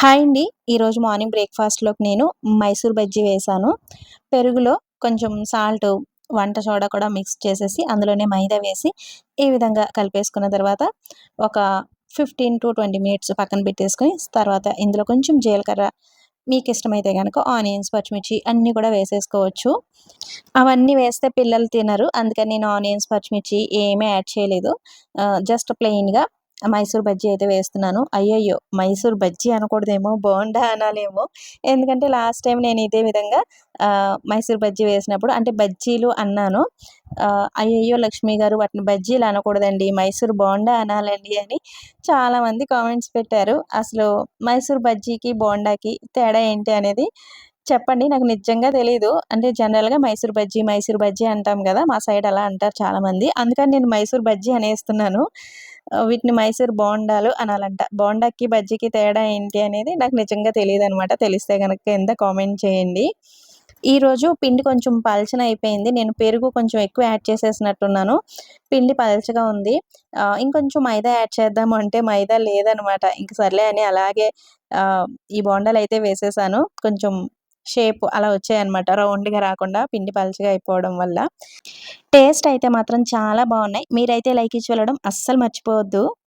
Hi అండి. ఈరోజు morning బ్రేక్ఫాస్ట్లోకి నేను మైసూర్ బజ్జీ వేశాను పెరుగులో కొంచెం సాల్ట్ వంట సోడా కూడా మిక్స్ చేసేసి అందులోనే మైదా వేసి ఈ విధంగా కలిపేసుకున్న తర్వాత ఒక ఫిఫ్టీన్ టు ట్వంటీ మినిట్స్ పక్కన పెట్టేసుకొని తర్వాత ఇందులో కొంచెం జీలకర్ర మీకు ఇష్టమైతే కనుక ఆనియన్స్ పచ్చిమిర్చి అన్నీ కూడా వేసేసుకోవచ్చు. అవన్నీ వేస్తే పిల్లలు తినరు. అందుకని నేను ఆనియన్స్ పచ్చిమిర్చి ఏమీ యాడ్ చేయలేదు. జస్ట్ ప్లెయిన్గా మైసూర్ బజ్జీ అయితే వేస్తున్నాను. అయ్యయ్యో! మైసూర్ బజ్జీ అనకూడదేమో బోండా అనాలేమో. ఎందుకంటే లాస్ట్ టైం నేను ఇదే విధంగా మైసూర్ బజ్జీ వేసినప్పుడు అంటే బజ్జీలు అన్నాను. అయ్యయ్యో లక్ష్మి గారు వాటిని బజ్జీలు అనకూడదండి మైసూర్ బోండా అనాలండి అని చాలామంది కామెంట్స్ పెట్టారు. అసలు మైసూర్ బజ్జీకి బోండాకి తేడా ఏంటి అనేది చెప్పండి. నాకు నిజంగా తెలియదు అంటే జనరల్గా మైసూర్ బజ్జీ మైసూర్ బజ్జీ అంటాం కదా మా సైడ్ అలా అంటారు చాలామంది. అందుకని నేను మైసూర్ బజ్జీ అనేస్తున్నాను. వీటిని మైసూర్ బోండాలు అనాలంట. బోండాకి బజ్జీకి తేడా ఏంటి అనేది నాకు నిజంగా తెలియదు అనమాట తెలిస్తే కనుక కింద కామెంట్ చేయండి. ఈరోజు పిండి కొంచెం పలచన అయిపోయింది. నేను పెరుగు కొంచెం ఎక్కువ యాడ్ చేసేసినట్టున్నాను. పిండి పలచగా ఉంది. ఇంకొంచెం మైదా యాడ్ చేద్దాము అంటే మైదా లేదనమాట. ఇంక సర్లే అని అలాగే ఈ బోండాలు అయితే వేసేసాను. కొంచెం షేప్ అలా వచ్చాయన్నమాట. రౌండ్గా రాకుండా పిండి పలచగా అయిపోవడం వల్ల. టేస్ట్ అయితే మాత్రం చాలా బాగున్నాయి. మీరైతే లైక్ ఇచ్చి వెళ్ళడం అస్సలు మర్చిపోవద్దు.